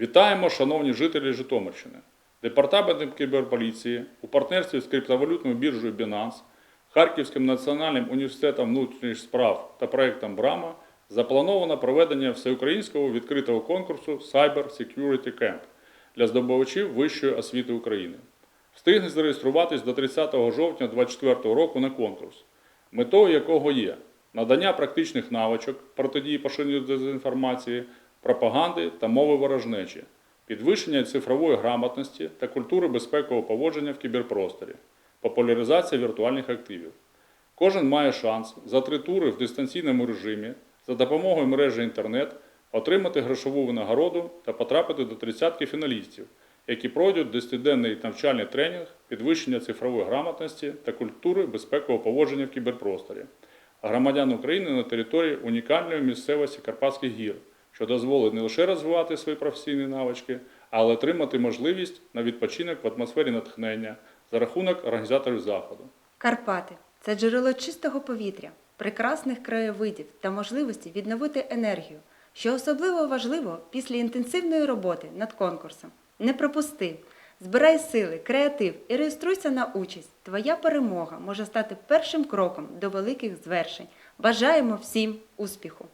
Вітаємо, шановні жителі Житомирщини. Департаментом кіберполіції у партнерстві з криптовалютною біржею Binance, Харківським національним університетом внутрішніх справ та проектом Брама заплановано проведення всеукраїнського відкритого конкурсу Cyber Security Camp для здобувачів вищої освіти України. Встигне зареєструватись до 30 жовтня 2024 року на конкурс, метою якого є надання практичних навичок протидії поширенню дезінформації, пропаганди та мови ворожнечі, підвищення цифрової грамотності та культури безпекового поводження в кіберпросторі, популяризація віртуальних активів. Кожен має шанс за три тури в дистанційному режимі за допомогою мережі інтернет отримати грошову винагороду та потрапити до тридцятки фіналістів, які пройдуть десятиденний навчальний тренінг підвищення цифрової грамотності та культури безпекового поводження в кіберпросторі, громадян України на території унікальної місцевості Карпатських гір, що дозволить не лише розвивати свої професійні навички, але отримати можливість на відпочинок в атмосфері натхнення за рахунок організаторів заходу. Карпати це джерело чистого повітря, прекрасних краєвидів та можливості відновити енергію, що особливо важливо після інтенсивної роботи над конкурсом. Не пропусти! Збирай сили, креатив і реєструйся на участь. Твоя перемога може стати першим кроком до великих звершень. Бажаємо всім успіху!